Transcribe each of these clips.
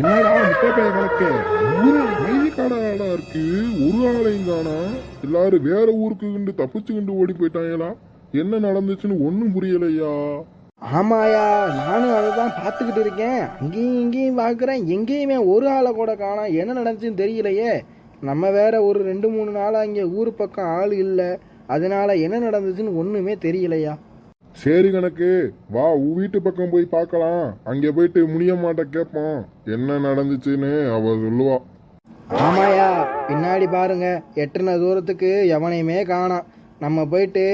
என்னடா முட்டை கணக்கு ஊரு அமைதி காடாடா இருக்கு. ஒரு ஆளையும் காணா. எல்லாரும் வேற ஊருக்கு தப்பிச்சுக்கிண்டு ஓடி போயிட்டாங்களா என்ன நடந்துச்சுன்னு ஒன்றும் புரியலையா? ஆமாயா நானும் அதை தான் பார்த்துக்கிட்டு இருக்கேன். அங்கேயும் இங்கேயும் பார்க்குறேன். எங்கேயுமே ஒரு ஆளை கூட காணா. என்ன நடந்துச்சுன்னு தெரியலையே. நம்ம வேற ஒரு ரெண்டு மூணு நாளாக இங்கே ஊர் பக்கம் ஆள் இல்லை. அதனால என்ன நடந்துச்சுன்னு ஒன்றுமே தெரியலையா? சரி கணக்கு. வா உன் வீட்டு பக்கம் போய் பார்க்கலாம். அங்கே போயிட்டு முனியம்மாட்ட கேட்போம். என்ன நடந்துச்சுன்னு அவ சொல்லுவா. ஆமாயா பின்னாடி பாருங்க. எட்டுன தூரத்துக்கு எவனையுமே காணோம் நம்ம போயிட்டு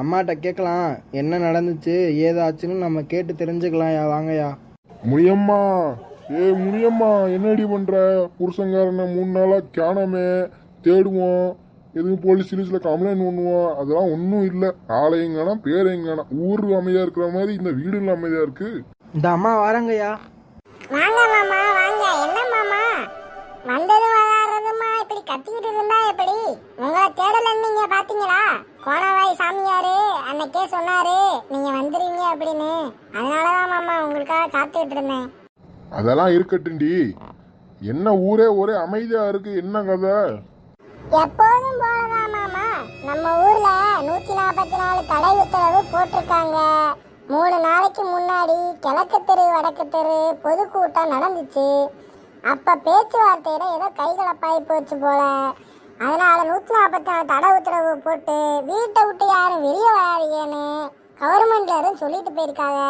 அம்மாட்ட கேட்கலாம். என்ன நடந்துச்சு ஏதாச்சுன்னு நம்ம கேட்டு தெரிஞ்சுக்கலாம்யா வாங்கயா முனியம்மா ஏ முனியம்மா என்னடி பண்ற? புருஷங்காரனை மூணு நாளா காணாமே தேடுவோம். எதுவும் போலீஸ் நியூஸ்ல கம்ப்ளைண்ட் பண்ணுவோம் அதெல்லாம் ஒன்றும் இல்லை. ஆளையும் காணோம் பேரையும் காணோம் ஊர் அமைதியா இருக்கிற மாதிரி இந்த வீடு அமைதியா இருக்கு. இந்த அம்மா வரங்கய்யா. வாங்க மாமா வாங்க. என்ன மாமா? வந்தது வராததுமா? இப்படி கத்திக்கிட்டு இருந்தா எப்படி? உங்களை தேடல நீங்க பாத்தீங்களா? கோணவாய் சாமியாரு அன்னைக்கே சொன்னாரு நீங்க வந்துருவீங்க அப்படின்னு. அதனாலதான் மாமா உங்களுக்காக காத்துக்கிட்டு இருந்தேன். அதெல்லாம் இருக்கட்டும்டி. என்ன ஊரே ஒரே அமைதியா இருக்கு. என்ன கதை? எப்போதும் போலதான் மாமா. நம்ம ஊர்ல நூத்தி நாற்பத்தி நாலு தடை உத்தரவு போட்டிருக்காங்க. மூணு நாளைக்கு முன்னாடி கிழக்கு தெரு வடக்கு தெரு பொதுக்கூட்டம் நடந்துச்சு. அப்ப பேச்சுவார்த்தையில ஏதோ கைகலப்பாய் போச்சு போல. அதனால நூத்தி நாற்பத்தி நாலு தடை உத்தரவு போட்டு வீட்டை விட்டு யாரும் வெளியே வராதீங்கன்னு கவர்மெண்ட்ல இருந்து சொல்லிட்டு போயிருக்காங்க.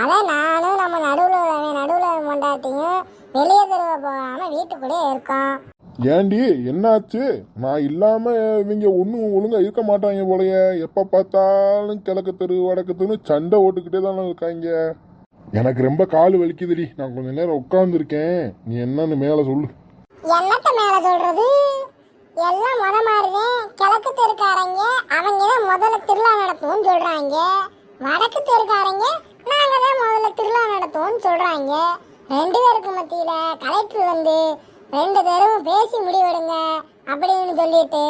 அதான் நானும் நம்ம நடுவில் நடுவில் கொண்டாட்டியும் வெளியே தெருவை போகாம வீட்டுக்குள்ளேயே இருக்கோம். ஏண்டி என்னாச்சு? நான் இல்லாம இவங்க ஒன்றும் ஒழுங்கா இருக்க மாட்டாங்க போலயே. எப்ப பார்த்தாலும் கிழக்கு தெரு வடக்கு தெரு சண்டை ஓட்டுக்கிட்டே தானே இருக்காங்க. எனக்கு ரொம்ப கால் வலிக்குதுடி. நான் கொஞ்ச நேரம் உட்காந்துருக்கேன் நீ என்னன்னு மேல சொல்லு. என்னத்த மேல சொல்றது? எல்லாம் முத மாதிரியே கிழக்கு தெருக்காரங்க அவங்க தான் முதல்ல திருவிழா நடத்துவோம்னு சொல்றாங்க. வடக்கு தெருக்காரங்க நாங்க தான் முதல்ல திருவிழா நடத்துவோம்னு சொல்றாங்க. ரெண்டு பேருக்கு மத்தியில கலெக்டர் வந்து ரெண்டு பேரும் பேசி முடிவெடுங்க அப்படின்னு சொல்லிட்டு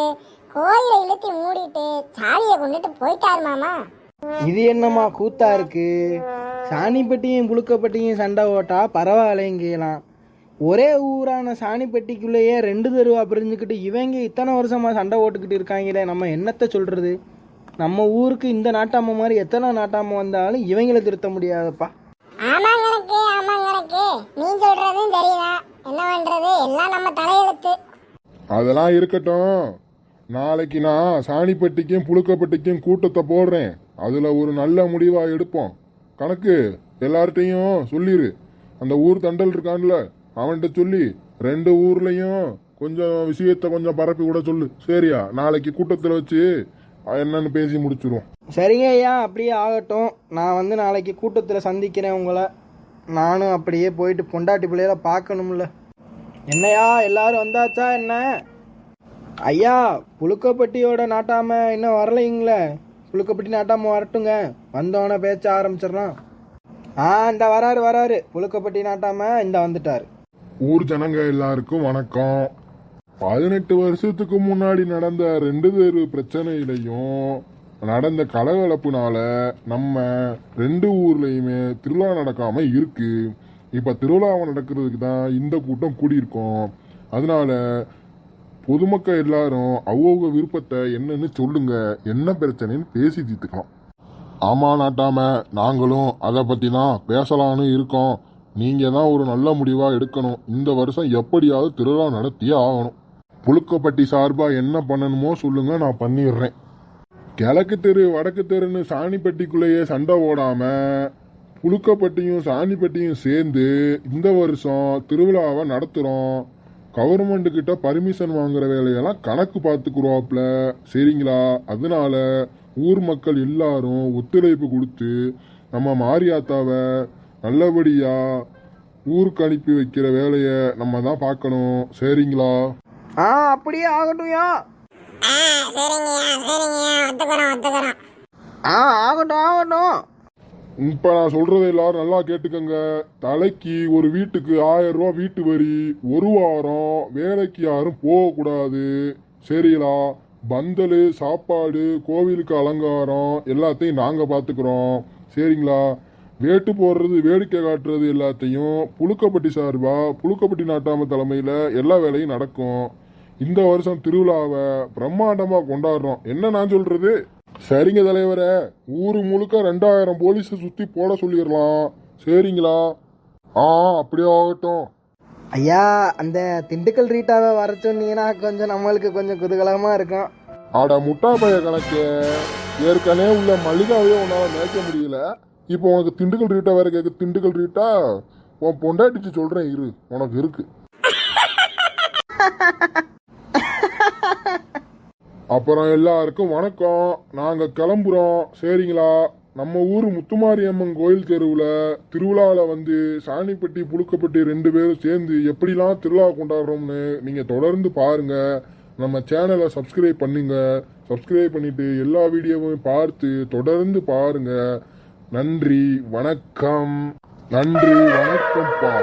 கோயிலை இழுத்தி மூடிட்டு சாவியை கொண்டுட்டு போயிட்டாரு மாமா. இது என்னம்மா கூத்தா இருக்கு? சாணிப்பட்டியும் புழுக்கப்பட்டியும் சண்டை ஓட்டா பரவாயில்லைங்கலாம் ஒரே ஊரான சாணிப்பட்டிக்குள்ளேயே ரெண்டு தெருவா பிரிஞ்சுக்கிட்டு இவங்க இத்தனை வருஷமா சண்டை ஓட்டுக்கிட்டு இருக்காங்களே நம்ம என்னத்த சொல்றது? நம்ம ஊருக்கு இந்த நாட்டாம மாதிரி எத்தனை நாட்டாம வந்தாலும் இவங்கள திருத்த முடியாதப்பா. ஆமாங்க எனக்கு ஆமாங்க எனக்கு நீ சொல்றதும் தெரியுதா என்ன பண்றது எல்லாம் நம்ம தலையெழுத்து. அதெல்லாம் இருக்கட்டும். நாளைக்கு நான் சாணிப்பட்டிக்கும் புழுக்கப்பட்டிக்கும் கூட்டத்தை போடுறேன். அதுல ஒரு நல்ல முடிவா எடுப்போம். கணக்கு எல்லார்ட்டையும் சொல்லிரு. அந்த ஊர் தண்டல் இருக்கான்ல அவன்கிட்ட சொல்லி ரெண்டு ஊர்லயும் கொஞ்சம் விஷயத்த கொஞ்சம் பரப்பி விட சொல்லு. சரியா? நாளைக்கு கூட்டத்தில் வச்சு என்னன்னு பேசி முடிச்சிருவோம். சரிங்க ஐயா அப்படியே ஆகட்டும். நான் வந்து நாளைக்கு கூட்டத்தில் சந்திக்கிறேன் உங்களை. நானும் அப்படியே போயிட்டு பொண்டாட்டி பிள்ளையில பார்க்கணும்ல. என்னையா எல்லாரும் வந்தாச்சா என்ன? ஐயா புழுக்கப்பட்டியோட நாட்டாம இன்னும் வரலைங்களே. புழுக்கப்பட்டி நாட்டாம வரட்டுங்க. வந்தோடனே பேச்ச ஆரம்பிச்சிடலாம். ஆ இந்த வராரு வராரு. புழுக்கப்பட்டி நாட்டாம இந்த வந்துட்டாரு. ஊர் ஜனங்க எல்லாருக்கும் வணக்கம். பதினெட்டு வருஷத்துக்கு முன்னாடி நடந்த ரெண்டு பேரு பிரச்சனையிலையும் நடந்த கலகலப்புனால நம்ம ரெண்டு ஊர்லேயுமே திருவிழா நடக்காம இருக்கு. இப்போ திருவிழாவை நடக்கிறதுக்கு தான் இந்த கூட்டம் கூடியிருக்கோம். அதனால பொதுமக்கள் எல்லாரும் அவ்வளவு விருப்பத்தை என்னன்னு சொல்லுங்க. என்ன பிரச்சனைன்னு பேசி தீர்த்துக்கலாம். ஆமாம் நாட்டாம நாங்களும் அதை பற்றி தான் பேசலான்னு இருக்கோம். நீங்கள் தான் ஒரு நல்ல முடிவாக எடுக்கணும். இந்த வருஷம் எப்படியாவது திருவிழா நடத்தியே ஆகணும். புழுக்கப்பட்டி சார்பாக என்ன பண்ணணுமோ சொல்லுங்கள் நான் பண்ணிடுறேன். கிழக்கு தெரு வடக்கு தெருன்னு சாணிப்பட்டிக்குள்ளேயே சண்டை ஓடாம புழுக்கப்பட்டியும் சாணிப்பட்டியும் சேர்ந்து இந்த வருஷம் திருவிழாவை நடத்துகிறோம் கவர்மெண்ட் கிட்ட பர்மிஷன் வாங்குற வேலையெல்லாம் கணக்கு பார்த்துக்குருவாப்ல சரிங்களா? அதனால ஊர் மக்கள் எல்லாரும் ஒத்துழைப்பு கொடுத்து நம்ம மாரியாத்தாவை நல்லபடியா ஊருக்கு அனுப்பி வைக்கிற வேலையை நம்ம தான் பார்க்கணும். சரிங்களா? ஆ அப்படியே ஆகட்டும்யா. ஆ சரிங்கய்யா சரிங்கய்யா ஒத்துக்கிறோம் ஒத்துக்கிறோம். ஆ ஆகட்டும் ஆகட்டும். இப்ப நான் சொல்றதை எல்லாரும் நல்லா கேட்டுக்கங்க. தலைக்கு ஒரு வீட்டுக்கு ஆயிரம் ரூபாய் வீட்டு வரி ஒரு வாரம் வேலைக்கு யாரும் போகக்கூடாது. சரிங்களா பந்தல் சாப்பாடு கோவிலுக்கு அலங்காரம் எல்லாத்தையும் நாங்க பாத்துக்கிறோம். சரிங்களா? வேட்டு போடுறது வேடிக்கை காட்டுறது எல்லாத்தையும் புழுக்கப்பட்டி சார்பா புழுக்கப்பட்டி நாட்டாம தலைமையில எல்லா வேலையும் நடக்கும். இந்த வருஷம் திருவிழாவை பிரம்மாண்டமா கொண்டாடுறோம். என்ன நான் சொல்றது? சரிங்க தலைவரே ஊரு முழுக்க ரெண்டாயிரம் போலீஸை சுத்தி போட சொல்லிடலாம். சரிங்களா? ஆ அப்படியே ஆகட்டும். ஐயா அந்த திண்டுக்கல் ரீட்டாவை வர சொன்னீங்கன்னா கொஞ்சம் நம்மளுக்கு கொஞ்சம் குதூகலமாக இருக்கும். ஆட முட்டா பைய கணக்கு. ஏற்கனவே உள்ள மல்லிகாவே உன்னால மேய்க்க முடியல. இப்போ உனக்கு திண்டுக்கல் ரீட்டா வேற கேட்க திண்டுக்கல் ரீட்டா? உன் பொண்டாட்டிச்சு சொல்றேன் இரு. உனக்கு இருக்கு. அப்புறம் எல்லாருக்கும் வணக்கம். நாங்கள் கிளம்புறோம். சரிங்களா? நம்ம ஊர் முத்துமாரியம்மன் கோயில் தெருவில் திருவிழாவில் வந்து சாணிப்பட்டி புழுக்கப்பட்டி ரெண்டு பேரும் சேர்ந்து எப்படிலாம் திருவிழா கொண்டாடுறோம்னு நீங்கள் தொடர்ந்து பாருங்கள் நம்ம சேனலை சப்ஸ்கிரைப் பண்ணுங்க. சப்ஸ்கிரைப் பண்ணிவிட்டு எல்லா வீடியோவும் பார்த்து தொடர்ந்து பாருங்கள் நன்றி வணக்கம். நன்றி வணக்கம்ப்பா.